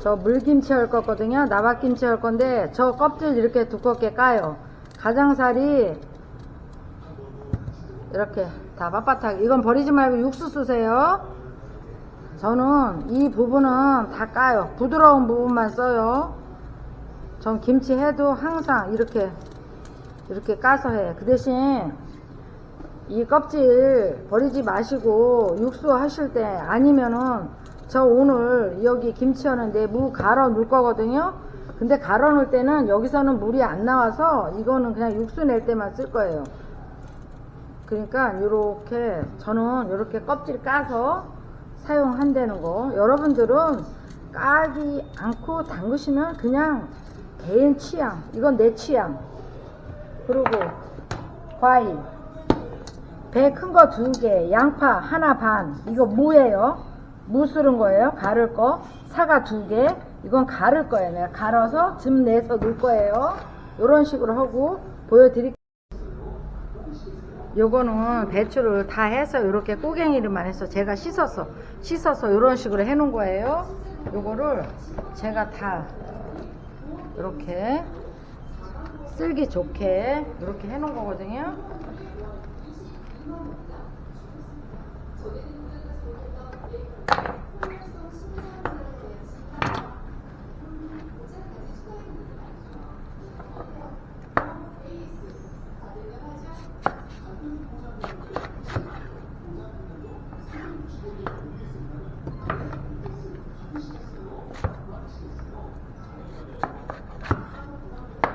저 물김치 할 거거든요. 나박김치 할 건데 저 껍질 이렇게 두껍게 까요. 가장살이 이렇게 다 빳빳하게 이건 버리지 말고 육수 쓰세요. 저는 이 부분은 다 까요. 부드러운 부분만 써요. 전 김치 해도 항상 이렇게 이렇게 까서 해. 그 대신 이 껍질 버리지 마시고 육수 하실 때 아니면은 저 오늘 여기 김치 하는데 무 갈아 놓을 거거든요. 근데 갈아 놓을 때는 여기서는 물이 안 나와서 이거는 그냥 육수 낼 때만 쓸 거예요. 그러니까 이렇게 저는 이렇게 껍질 까서 사용한다는 거. 여러분들은 까지 않고 담그시면 그냥 개인 취향. 이건 내 취향. 그리고 과일. 배 큰 거 두 개, 양파 하나 반. 이거 무예요. 무 쓰는 거예요. 가를 거. 사과 두 개. 이건 가를 거예요. 내가 갈아서 즙 내서 넣을 거예요. 이런 식으로 하고 보여드릴게요. 요거는 배추를 다 해서 이렇게 꼬갱이를만 해서 제가 씻었어. 씻어서 이런 식으로 해 놓은 거예요. 요거를 제가 다 이렇게 쓸기 좋게 이렇게 해 놓은 거거든요.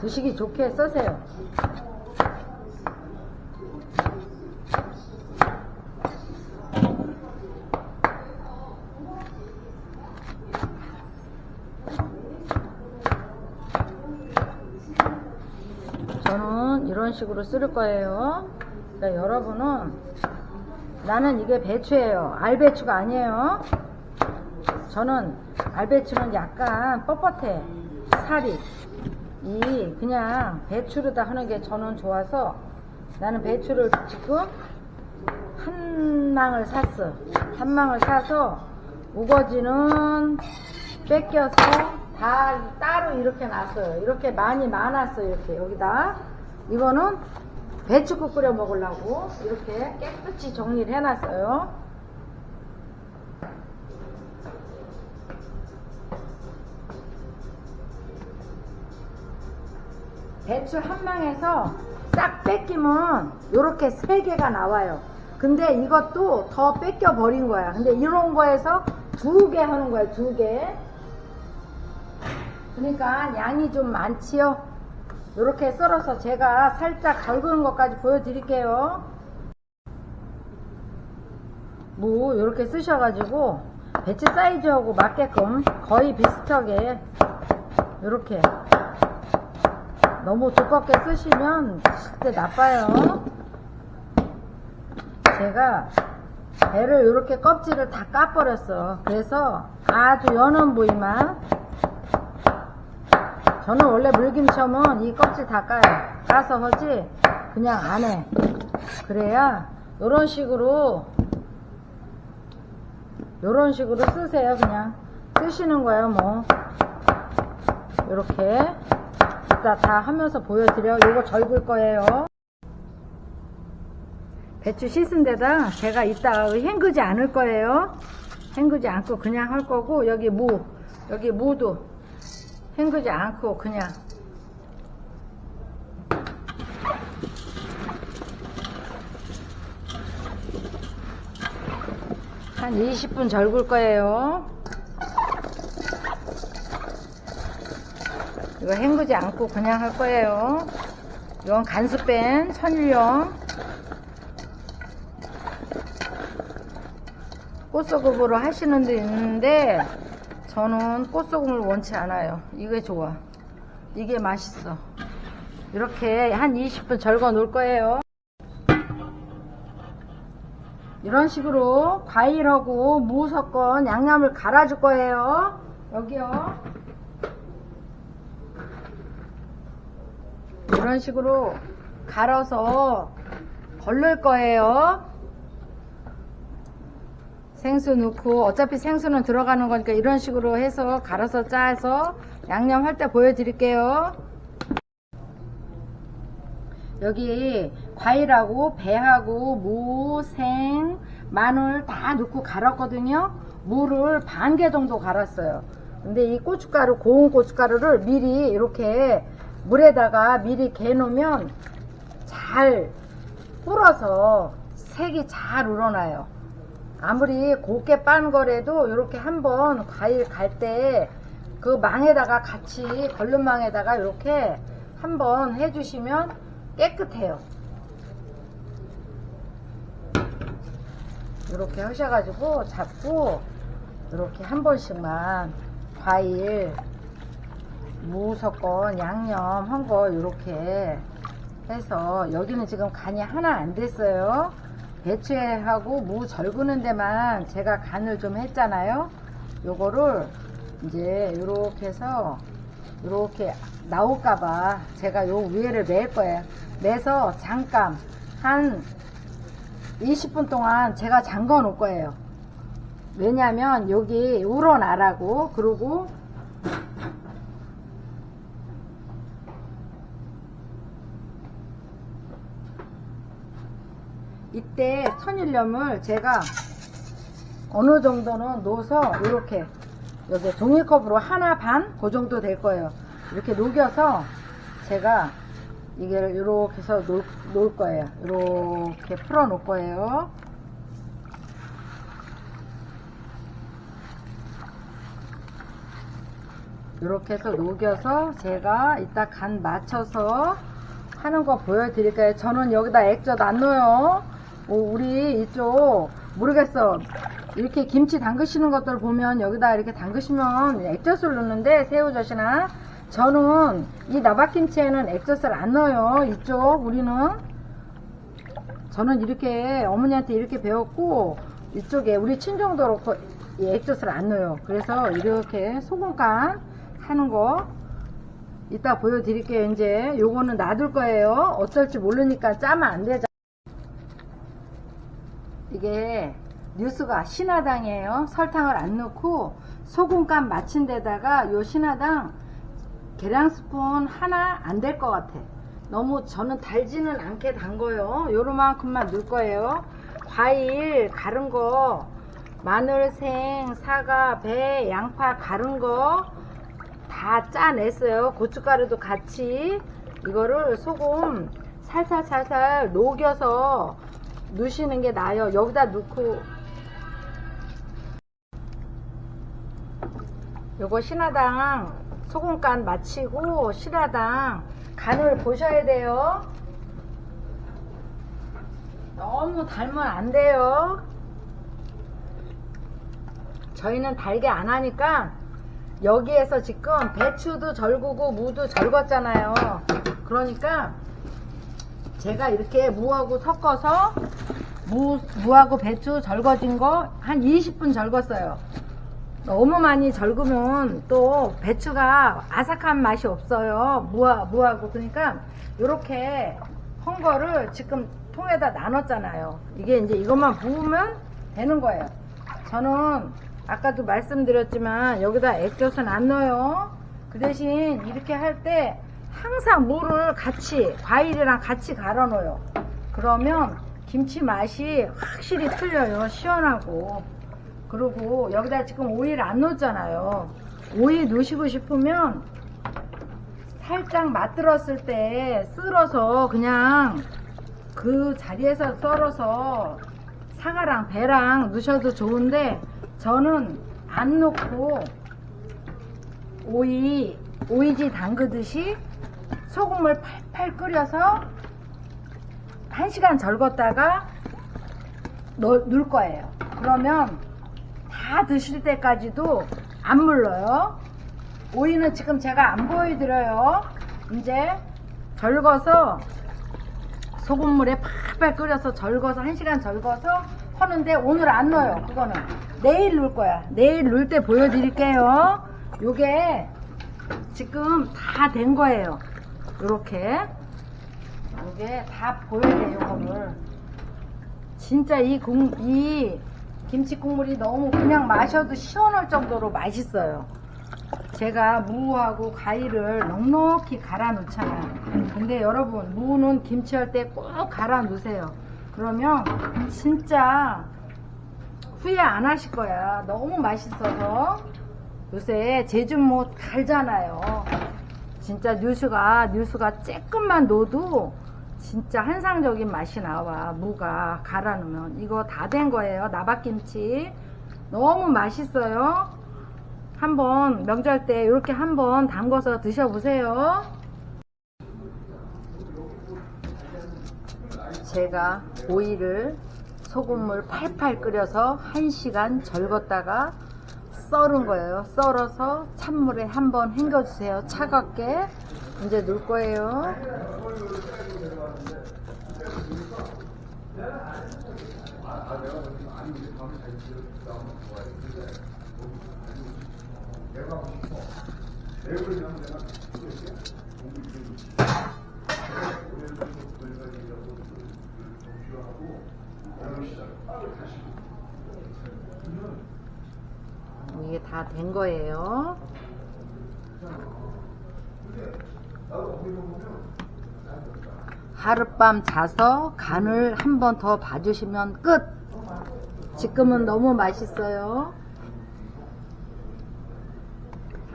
드시기 좋게 써세요. 저는 이런 식으로 쓸 거예요. 그러니까 여러분은 나는 이게 배추예요. 알배추가 아니에요. 저는 알배추는 약간 뻣뻣해. 살이. 이 그냥 배추로다 하는 게 저는 좋아서 나는 배추를 지금 한 망을 샀어. 한 망을 사서 우거지는 뺏겨서 다 따로 이렇게 놨어요. 이렇게 많이 많았어요. 이렇게 여기다. 이거는 배추국 끓여 먹으려고 이렇게 깨끗이 정리를 해놨어요. 배추 한 망에서 싹 뺏기면 이렇게 세 개가 나와요. 근데 이것도 더 뺏겨 버린 거야. 근데 이런 거에서 두 개 하는 거야, 두 개. 그러니까 양이 좀 많지요. 이렇게 썰어서 제가 살짝 덜그는 것까지 보여드릴게요. 무 이렇게 쓰셔가지고 배치 사이즈하고 맞게끔 거의 비슷하게 이렇게 너무 두껍게 쓰시면 때 나빠요. 제가 배를 이렇게 껍질을 다 까버렸어. 그래서 아주 연한 부위만 저는 원래 물김치 하면 이 껍질 다 까요. 까서 하지 그냥 안 해. 그래야 이런 식으로 이런 식으로 쓰세요. 그냥 쓰시는 거예요. 뭐 이렇게 이따 다 하면서 보여드려. 요거 절굴 거예요. 배추 씻은 데다 제가 이따 헹구지 않을 거예요. 헹구지 않고 그냥 할 거고 여기 무 여기 무도 헹구지 않고 그냥 한 20분 절굴 거예요. 이거 헹구지 않고 그냥 할 거예요. 이건 간수 뺀 천일염. 꽃소금으로 하시는 데 있는데 저는 꽃소금을 원치 않아요. 이게 좋아. 이게 맛있어. 이렇게 한 20분 절거 놓을 거예요. 이런 식으로 과일하고 무 섞은 양념을 갈아 줄 거예요. 여기요. 이런 식으로 갈아서 걸릴 거예요. 생수 넣고 어차피 생수는 들어가는 거니까 이런 식으로 해서 갈아서 짜서 양념 할 때 보여드릴게요. 여기 과일하고 배하고 무, 생, 마늘 다 넣고 갈았거든요. 무를 반 개 정도 갈았어요. 근데 이 고춧가루, 고운 고춧가루를 미리 이렇게 물에다가 미리 개 놓으면 잘 불어서 색이 잘 우러나요. 아무리 곱게 빤 거라도 이렇게 한번 과일 갈 때 그 망에다가 같이 걸른 망에다가 이렇게 한번 해주시면 깨끗해요. 이렇게 하셔가지고 잡고 이렇게 한 번씩만 과일 무 섞은 양념 한 거 이렇게 해서 여기는 지금 간이 하나 안 됐어요. 배추하고 무 절구는 데만 제가 간을 좀 했잖아요. 요거를 이제 이렇게 해서 이렇게 나올까봐 제가 요 위에를 낼 거예요. 내서 잠깐 한 20분 동안 제가 잠궈 놓을 거예요. 왜냐면 여기 우러나라고 그리고 이때 천일염을 제가 어느 정도는 넣어서 이렇게 여기 종이컵으로 하나 반 그 정도 될 거예요. 이렇게 녹여서 제가 이게 이렇게 해서 놓을, 놓을 거예요. 이렇게 풀어 놓을 거예요. 이렇게 해서 녹여서 제가 이따 간 맞춰서 하는 거 보여드릴까요? 저는 여기다 액젓 안 넣어요. 오, 우리 이쪽 모르겠어. 이렇게 김치 담그시는 것들 보면 여기다 이렇게 담그시면 액젓을 넣는데 새우젓이나 저는 이 나박김치에는 액젓을 안 넣어요. 이쪽 우리는 저는 이렇게 어머니한테 이렇게 배웠고 이쪽에 우리 친정도 그렇고 이 액젓을 안 넣어요. 그래서 이렇게 소금간 하는 거 이따 보여드릴게요. 이제 요거는 놔둘 거예요. 어쩔지 모르니까 짜면 안 되죠. 이게 뉴스가 신화당이에요. 설탕을 안 넣고 소금간 맞춘 데다가 요 신화당 계량 스푼 하나 안 될 것 같아. 너무 저는 달지는 않게 담궈요. 요만큼만 넣을 거예요. 과일 가른 거 마늘, 생, 사과, 배, 양파 가른 거 다 짜냈어요. 고춧가루도 같이 이거를 소금 살살살살 녹여서 넣으시는 게 나아요. 여기다 넣고 요거 신화당 소금간 마치고 신화당 간을 보셔야 돼요. 너무 달면 안 돼요. 저희는 달게 안 하니까 여기에서 지금 배추도 절구고 무도 절궜잖아요. 그러니까 제가 이렇게 무하고 섞어서 무, 무하고 배추 절거진 거 한 20분 절궜어요. 너무 많이 절구면 또 배추가 아삭한 맛이 없어요. 무하, 무하고. 그러니까 이렇게 한 거를 지금 통에다 나눴잖아요. 이게 이제 이것만 부으면 되는 거예요. 저는 아까도 말씀드렸지만 여기다 액젓은 안 넣어요. 그 대신 이렇게 할 때 항상 무를 같이 과일이랑 같이 갈아 넣어요. 그러면 김치 맛이 확실히 틀려요. 시원하고. 그리고 여기다 지금 오이를 안 넣었잖아요. 오이 넣으시고 싶으면 살짝 맛들었을 때 쓸어서 그냥 그 자리에서 썰어서 사과랑 배랑 넣으셔도 좋은데 저는 안 넣고 오이 오이지 담그듯이 소금을 팔팔 끓여서 1시간 절궜다가 넣, 넣을 거예요. 그러면 다 드실 때까지도 안 물러요. 오이는 지금 제가 안 보여드려요. 이제 절궈서 소금물에 팔팔 끓여서 절궈서 1시간 절궈서 하는데 오늘 안 넣어요. 그거는 내일 넣을 거야. 내일 넣을 때 보여드릴게요. 요게 지금 다 된 거예요. 요렇게 요게 다 보여야 돼요. 요거를 진짜 이, 공, 이 김치 국물이 너무 그냥 마셔도 시원할 정도로 맛있어요. 제가 무하고 과일을 넉넉히 갈아 놓잖아요. 근데 여러분, 무는 김치할 때 꼭 갈아 놓으세요. 그러면 진짜 후회 안 하실 거야. 너무 맛있어서. 요새 제주무 갈잖아요. 진짜 뉴스가, 뉴스가 조금만 넣어도 진짜 한상적인 맛이 나와. 무가 갈아 놓으면. 이거 다 된 거예요. 나박김치. 너무 맛있어요. 한번 명절 때 이렇게 한번 담궈서 드셔보세요. 제가 오이를 소금물 팔팔 끓여서 1시간 절궜다가 썰은 거예요. 썰어서 찬물에 한번 헹궈주세요. 차갑게. 이제 넣을 거예요. 이게 다 된 거예요. 하룻밤 자서 간을 한 번 더 봐주시면 끝! 지금은 너무 맛있어요.